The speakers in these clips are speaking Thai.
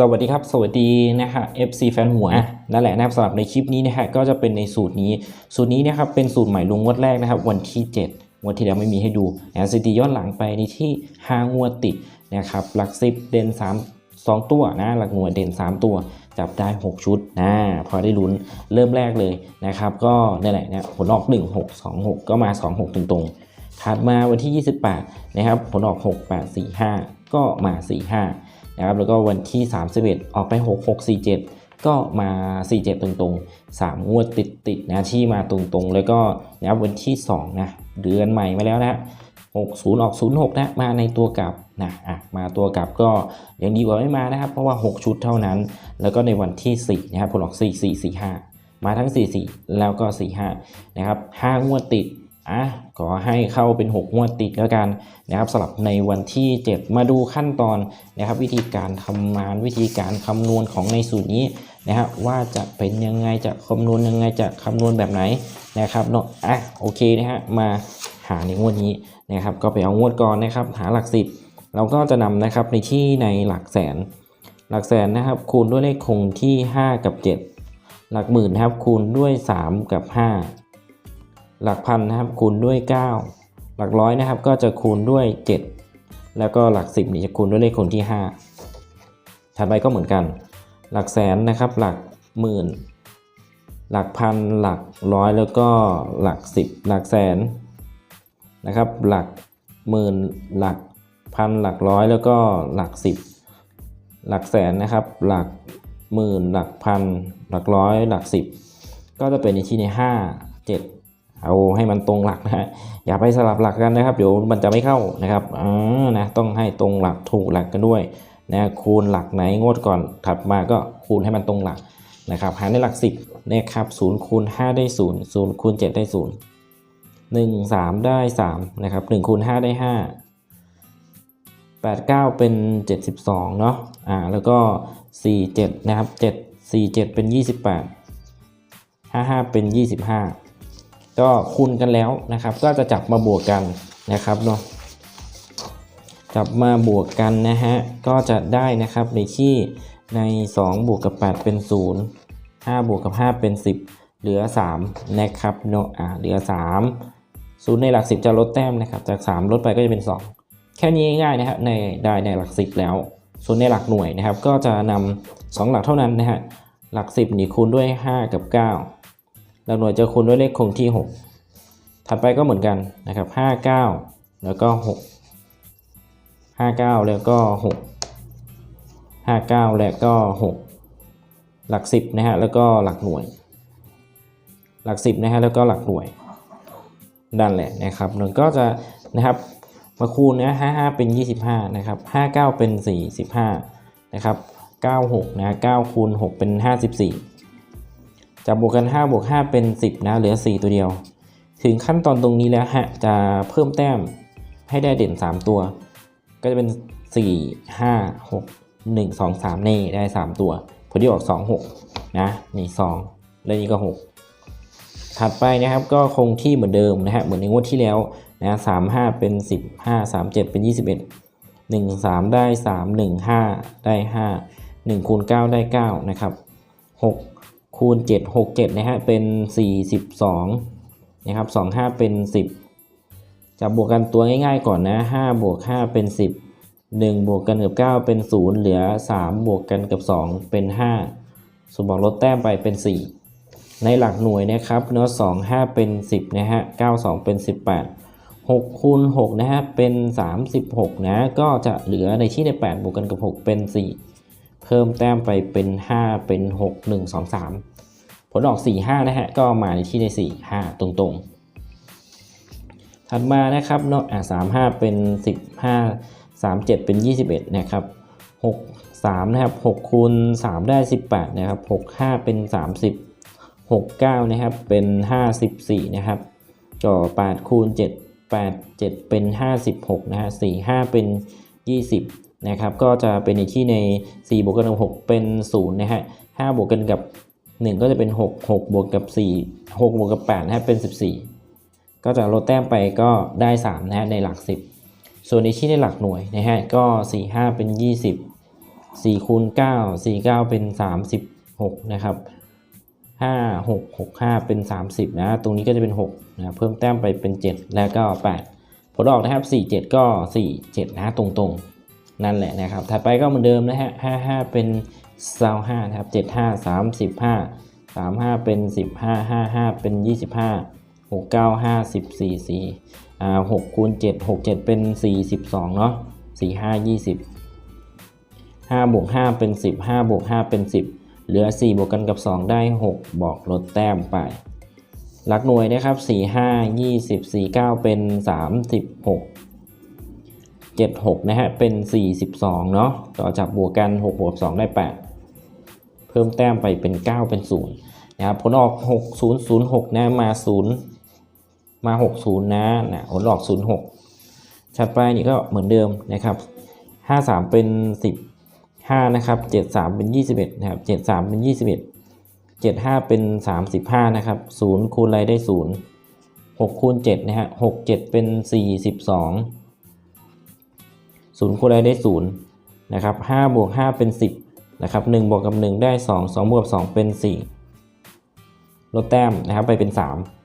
สวัสดีครับ สวัสดีนะฮะ FC แฟนหัวอะนั่นแหละนะครับสำหรับในคลิปนี้นะฮะก็จะเป็นในสูตรนี้ สูตรนี้นะครับเป็นสูตรใหม่ลงงวดแรกนะครับวันที่ 7 งวดที่แล้วไม่มีให้ดูนะสถิติย้อนหลังไปในที่ 5 งวดติดนะครับหลัก 10 เด่น 3 2 ตัวนะหลักหน่วยเด่น 3 ตัว จับได้ 6 ชุดนะพอได้ลุ้นเริ่มแรกเลยนะครับก็นั่นแหละนะผลออก 1 6 2 6 ก็มา 2 6 ตรงๆถัดมาวันที่ 28นะครับผลออก 6 8 4 5 ก็มา 4 5 นะครับแล้วก็วันที่ 31 ออกไป 6 6 4 7 ก็มา 47 ตรงๆ 3 งวดติดติดๆนะที่มาตรงๆ แล้วก็นะครับวันที่2นะเดือนใหม่มาแล้วนะ60 ออก 06 นะ มาในตัวกลับนะอะมาตัวกลับก็ยังดีกว่าไม่มานะครับ เพราะว่า 6 ชุดเท่านั้น แล้วก็ในวันที่ 4 นะครับผลออก 4 4 4 5 มาทั้ง 4 4 แล้วก็ 4 5 นะครับ 5 งวดติด อะขอให้เข้าเป็น6งวดติดแล้วกันนะครับสำหรับในวันที่ 7 มาดูขั้นตอนนะครับ วิธีการทำงานวิธีการคำนวณของในสูตรนี้นะครับว่าจะเป็นยังไงจะคำนวณยังไงจะคำนวณแบบไหนนะครับเนาะอะโอเคนะฮะมาหาในงวดนี้นะครับ ก็ไปเอางวดก่อนนะครับ หาหลักสิบเราก็จะนำนะครับในที่ในหลักแสน หลักแสนนะครับ คูณด้วยเลขคงที่ 5 กับ 7 หลักหมื่นนะครับคูณด้วย 3 กับ 5 หลักพันนะครับคูณด้วย 9 หลักร้อยนะครับก็จะคูณด้วย 7 แล้วก็หลัก 10นี่จะคูณด้วยเลขคูณที่ 5 ถัดไปก็เหมือนกัน หลักแสนนะครับหลักหมื่น หลักพันหลักร้อยแล้วก็หลัก 10 หลักแสนนะครับหลักหมื่นหลักพันหลักร้อยแล้วก็หลัก 10 หลักแสนนะครับหลักหมื่นหลักพันหลักร้อยหลัก 10 ก็จะเป็นในที่ใน 5 7 เอาให้มันตรงหลักนะฮะอย่าไปสลับหลักกันนะครับ เดี๋ยวมันจะไม่เข้านะครับอ่านะต้องให้ตรงหลักถูกหลักกันด้วยนะคูณหลักไหนงวดก่อนถัดมาก็คูณให้มันตรงหลักนะครับหารในหลัก 10นะครับ0คูณ5ได้ 0 0คูณ7ได้ 0 1 3 ได้3นะครับ1คูณ5ได้ 5 8 9 เป็น 72เนาะอ่าแล้วก็ 4 7 นะครับ 7 4 7 เป็น 28 5 5 เป็น 25 ก็คูณกันแล้วนะครับ ก็จะจับมาบวกกันนะครับเนาะจับมาบวกกันนะฮะก็จะได้นะครับในที่ใน 2 บวกกับ 8 เป็น 0 5 บวกกับ 5 เป็น 10 เหลือ 3 นะครับเนาะอ่าเหลือ 3 0 ในหลัก 10 จะลดแต้มนะครับ จาก 3 ลดไปก็จะเป็น 2 แค่นี้ง่ายๆนะครับในได้ในหลัก 10 แล้วส่วนในหลักหน่วยนะครับ ก็จะนำ2หลักเท่านั้นนะฮะหลัก 10 นี่คูณด้วย 5 กับ 9 หลักหน่วยจะคูณด้วยเลขคงที่ 6 ถัดไปก็เหมือนกันนะครับ 59 แล้วก็ 6 59 แล้วก็ 6 59 แล้วก็ 6 หลัก 10นะฮะแล้วก็หลักหน่วย หลัก 10นะฮะแล้วก็หลักหน่วยนั่นแหละนะครับมันก็จะนะครับมาคูณนะ55 เป็น 25 นะครับ 59 เป็น 45 นะครับ 96 นะ9คูณ6เป็น 54 จะบวกกัน5บวก5เป็น 10 นะ เหลือ 4 ตัวเดียว ถึงขั้นตอนตรงนี้แล้วฮะ จะเพิ่มแต้มให้ได้เด่น 3 ตัว ก็จะเป็น 4 5 6 1 2 3นี่ได้ 3 ตัวพอดีออก 2 6 นะ นี่ 2 แล้วนี่ก็ 6 ถัดไปนะครับก็คงที่เหมือนเดิมนะฮะ เหมือนในงวดที่แล้วนะสามห้าเป็น10 5 3 7เป็น21 1 3ได้3 1 5ได้5 1คูณ9ได้9นะครับ6 คูณ 7 6 7 นะฮะ เป็น 42 นะครับ 2 5 เป็น 10 จะบวกกันตัวง่ายๆก่อนนะ 5 บวก 5 เป็น 10 1 บวกกันกับ 9 เป็น 0 เหลือ 3 บวกกันกับ 2 เป็น 5ส่วนบอกลดแต้มไปเป็น 4 ในหลักหน่วยนะครับเนาะ2 5 เป็น 10 นะฮะ 9 2 เป็น 18 6คูณ6นะฮะ เป็น 36 นะ ก็จะเหลือในที่ใน 8 บวกกันกับ 6 เป็น 4 เพิ่มแต้มไปเป็น 5 เป็น 6 1 2 3 ผลออก 4 5 นะฮะ ก็มาในที่ใน 4 5 ตรงๆ ถัดมานะครับเนาะอะ3 5 เป็น 15 3 7 เป็น 21 นะครับ 6 3 นะครับ 6 คูณ 3 ได้ 18 นะครับ 6 5 เป็น 30 6 9 นะครับ เป็น 54 นะครับก็8คูณ 7 8 7 เป็น 56 นะฮะ4 5 เป็น 20 นะครับก็จะเป็นในที่ใน 4 บวกกันกับ6เป็น 0 นะฮะ5บวกกันกับ 1 ก็จะเป็น 6 6 บวกกับ 4 6 บวกกับ8นะฮะเป็น 14 ก็จะลดแต้มไปก็ได้ 3 นะฮะในหลัก 10 ส่วนในที่ในหลักหน่วยนะฮะก็ 4 5 เป็น 20 4คูณ9 4 9 เป็น 36 นะครับ 5 6 6 5 เป็น 30 นะ ตรงนี้ก็จะเป็น6นะเพิ่มแต้มไปเป็น 7 แล้วก็ 8 ผลออกนะครับ 4 7 ก็ 4 7 นะตรงๆ นั่นแหละนะครับ ถัดไปก็เหมือนเดิมนะฮะ5 5เป็น25นะครับ7 5 35 35เป็น15 5 5เป็น25 6 9 5 14 4อ่า6คูณ7 6 7เป็น42เนาะ4 5 20 5บวก5เป็น10 5บวก5เป็น10เหลือ4บวกกันกับ2ได้6บอกลดแต้มไปหลักหน่วยนะครับ 4 5 20 4 9 เป็น 36 7 6 นะฮะ เป็น 42 เนาะต่อจากบวกกัน 6 บวก 2 ได้ 8 เพิ่มแต้มไปเป็น 9 เป็น 0 นะครับ ผลออก 6006 นะ มา 0 มา 60 นะนะผลออก 06 ถัดไปนี่ก็เหมือนเดิมนะครับ 53 เป็น 15 นะครับ 73 เป็น 21 นะครับ 73 เป็น 21 75 เป็น 35 นะครับ 0 คูณอะไรได้ 0 6 คูณ7นะฮะ 6 7 เป็น 42 0คูณอะไรได้0นะครับ5บวก5เป็น 10นะครับ1บวกกับ 1 ได้ 2 2บวก2เป็น 4 ลดแต้มนะครับไปเป็น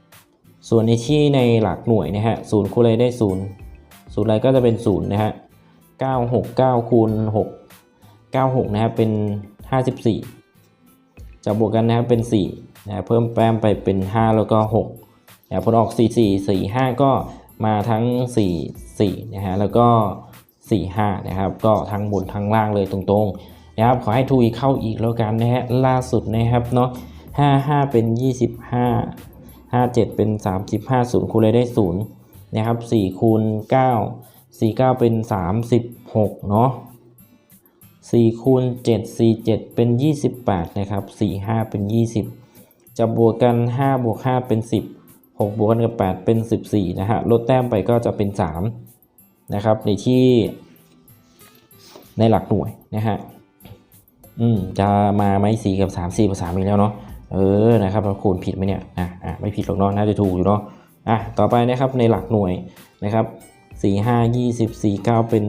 3 ส่วนในที่ในหลักหน่วยนะฮะ0คูณอะไรได้ 0 0อะไรก็จะเป็น0นะฮะ9 6 9คูณ6 96นะครับเป็น 54จะบวกกันนะครับเป็น4นะเพิ่มแต้มไปเป็น 5 แล้วก็6นะผลออก 4 4 4 5 ก็มาทั้ง 4 4นะฮะแล้วก็ 4 5 นะครับ ก็ทั้งบนทั้งล่างเลยตรงๆนะครับขอให้ทูอีเข้าอีกแล้วกันนะฮะล่าสุดนะครับเนาะ5 5 เป็น 25 5 7 เป็น 35 0คูณเลยได้ 0 นะครับ4คูณ9 4 9 เป็น 36 เนาะ4คูณ7 4 7 เป็น 28 นะครับ 4 5 เป็น 20 จะบวกกัน 5 บวก 5 เป็น 10 6 บวกกันกับ 8 เป็น 14 นะฮะ ลดแต้มไปก็จะเป็น 3 นะครับ ในที่ ในหลักหน่วยนะฮะอืมจะมาไหม4กับ3 4กับ3อีกแล้วเนาะเออนะครับเราคูณผิดไหมเนี่ยอะอะไม่ผิดหรอกเนาะน่าจะถูกอยู่เนาะอะต่อไปนะครับในหลักหน่วยนะครับ4 5 20 4 9เก้าเป็น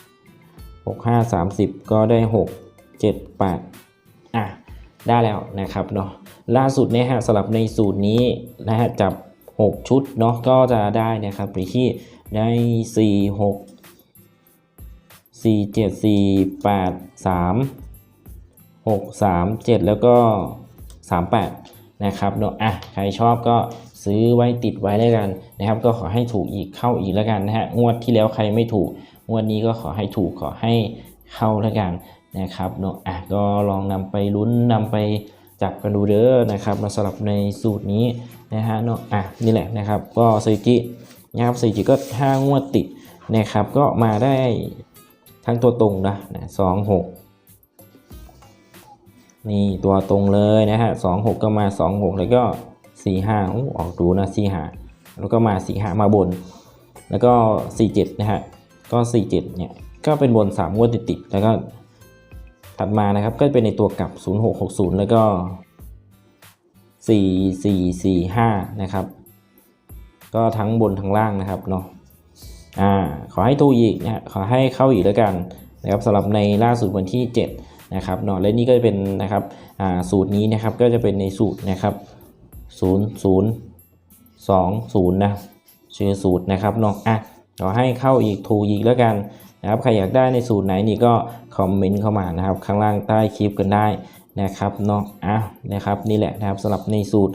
36 6 5 30ก็ได้6 7 8อะได้แล้วนะครับเนาะล่าสุดเนี่ยฮะสำหรับในสูตรนี้นะฮะจับ 6 ชุดเนาะก็จะได้นะครับไปที่ได้ 4 6 4 7 4 8 3 6 3 7แล้วก็38นะครับเนาะอะใครชอบก็ซื้อไว้ติดไว้แล้วกันนะครับ ก็ขอให้ถูกอีกเข้าอีกแล้วกันนะฮะงวดที่แล้วใครไม่ถูกงวดนี้ก็ขอให้ถูกขอให้เข้าแล้วกันนะครับเนาะอะก็ลองนำไปลุ้นนำไปจับกันดูเด้อนะครับมาสลับในสูตรนี้นะฮะเนาะอะนี่แหละนะครับ ก็สถิตินะครับสถิติก็5งวดติดนะครับก็มาได้ ทั้งตัวตรงนะสองหกนี่ตัวตรงเลยนะฮะสองหกก็มาสองหกแล้วก็สี่ห้าออกดูนะสี่ห้าแล้วก็มาสี่ห้ามาบน แล้วก็สี่เจ็ดนะฮะก็สี่เจ็ดเนี่ยก็เป็นบนสามงวดติดๆแล้วก็ถัดมานะครับก็เป็นในตัวกลับศูนย์หกหกศูนย์แล้วก็สี่สี่สี่ห้านะครับ ก็ทั้งบนทั้งล่างนะครับเนาะ อ่าขอให้ถูกอีกนะขอให้เข้าอีกแล้วกันนะครับสำหรับในล่าสุดวันที่ 7 นะครับเนาะและนี่ก็เป็นนะครับอ่าสูตรนี้นะครับก็จะเป็นในสูตรนะครับ0 0 2 0นะชื่อสูตรนะครับเนาะอะขอให้เข้าอีกถูกอีกแล้วกันนะครับใครอยากได้ในสูตรไหนนี่ก็คอมเมนต์เข้ามานะครับข้างล่างใต้คลิปกันได้นะครับเนาะอะนะครับนี่แหละนะครับสำหรับในสูตร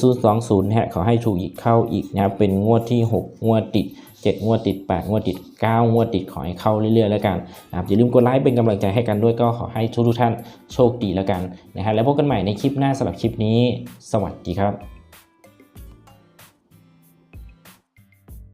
0020นะฮะขอให้ถูกอีกเข้าอีกนะครับเป็นงวดที่ 6 งวดติด 7 งวดติด 8 งวดติด 9 งวดติดขอให้เข้าเรื่อยๆแล้วกันนะครับอย่าลืมกดไลค์เป็นกำลังใจให้กันด้วยก็ขอให้ทุกท่านโชคดีแล้วกันนะฮะแล้วพบกันใหม่ในคลิปหน้าสำหรับคลิปนี้ สวัสดีครับ